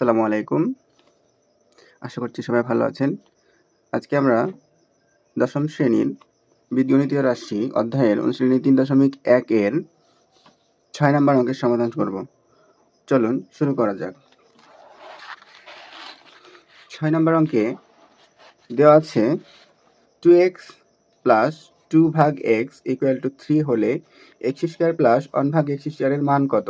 আসসালামু আলাইকুম। আশা করছি সবাই ভালো আছেন। আজকে আমরা দশম শ্রেণির বীজগণিতীয় রাশি অধ্যায়ের অনুশীলনী তিন দশমিক এক এর ছয় নম্বর অঙ্কের সমাধান করব। চলুন শুরু করা যাক। ছয় নম্বর অঙ্কে দেওয়া আছে টু এক্স প্লাস টু ভাগ এক্স ইকুয়াল টু থ্রি হলে এক্স স্কোয়ার প্লাস ওয়ান ভাগ এক্স স্কোয়ারের মান কত?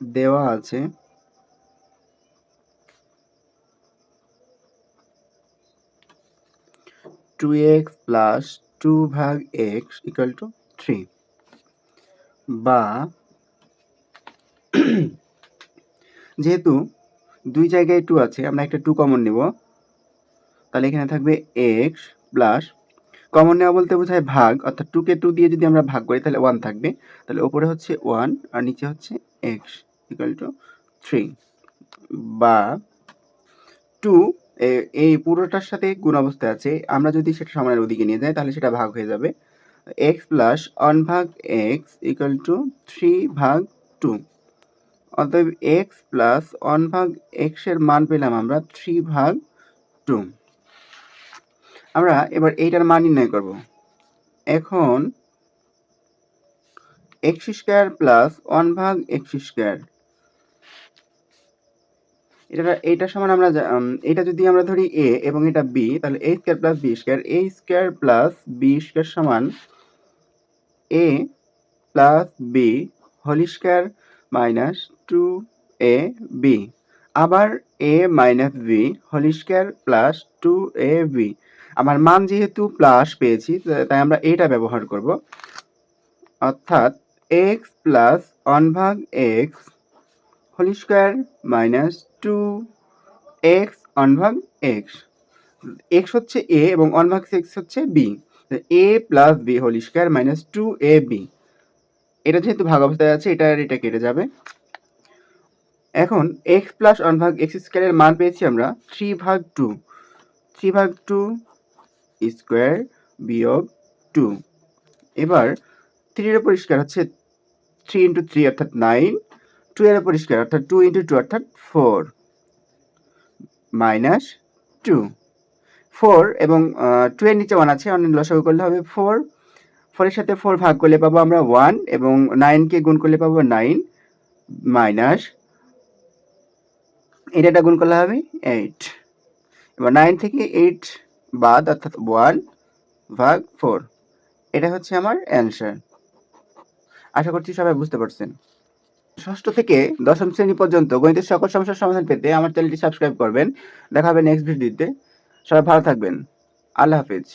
দেওয়া আছে। টু এক্স প্লাস টু ভাগ এক্স ইকুয়াল টু থ্রি বা যেহেতু দুই জায়গায় টু আছে, আমরা একটা টু কমন নেব। তাহলে এখানে থাকবে এক্স প্লাস কমন নেওয়া বলতে বোঝায় ভাগ, অর্থাৎ টুকে টু দিয়ে যদি আমরা ভাগ করি, তাহলে ওয়ান থাকবে। তাহলে ওপরে হচ্ছে ওয়ান আর নিচে হচ্ছে এক্স ইকুয়াল টু থ্রি বা টু এই পুরোটার সাথে গুণ অবস্থায় আছে। আমরা যদি সেটা সমানের ওদিকে নিয়ে যাই, তাহলে সেটা ভাগ হয়ে যাবে। এক্স প্লাস ওয়ান ভাগ এক্স ইকুয়াল টু থ্রি ভাগ টু অতএব এক্স প্লাস ওয়ান ভাগ এক্সের মান পেলাম আমরা থ্রি ভাগ টু আমরা এবার এইটার মান নির্ণয় করব। এখন এক্স স্কোয়ার প্লাস ওয়ান ভাগ এক্স স্কোয়ার এটা এইটা সমান আমরা এটা যদি আমরা ধরি এ এবং এটা বি তাহলে a square plus b square a square plus b square সমান a plus b whole square minus two a b আবার a minus b whole square plus two a b আমার মান যেহেতু প্লাস পেয়েছি তাই আমরা এটা ব্যবহার করব। অর্থাৎ এক্স প্লাস ওয়ান ভাগ x whole square minus two x one ভাগ এক্স এক্স হচ্ছে এ এবং ওয়ান ভাগ এক্স হচ্ছে b a plus b whole square minus two a b এটা যেহেতু ভাগ অবস্থায় আছে, এটা আর এটা কেটে যাবে। এখন এক্স প্লাস ওয়ান ভাগ এক্স স্কোয়ারের মান পেয়েছি আমরা থ্রি ভাগ টু থ্রি ভাগ টু স্কোয়ার বিয়োগ টু এবার থ্রির পরিষ্কার হচ্ছে থ্রি ইন্টু থ্রি অর্থাৎ নাইন টু এর পরিষ্কার অর্থাৎ টু ইন্টু টু অর্থাৎ ফোর মাইনাস টু ফোর এবং টু এর নিচে ওয়ান আছে অনেক লসাগু করলে হবে ফোর ফোরের সাথে ফোর ভাগ করলে পাবো আমরা ওয়ান এবং নাইনকে গুণ করলে পাবো নাইন মাইনাস এটা গুণ করলে হবে এইট এবার নাইন থেকে এইট বাদ, অর্থাৎ ওয়ান ভাগ ফোর এটা হচ্ছে আমার অ্যান্সার আশা করছি সবাই বুঝতে পারছেন। ষষ্ঠ থেকে দশম শ্রেণি পর্যন্ত গণিতের সকল সমস্যার সমাধান পেতে আমার চ্যানেলটি সাবস্ক্রাইব করবেন। দেখা হবে নেক্সট ভিডিওতে সবাই ভালো থাকবেন। আল্লাহ হাফিজ।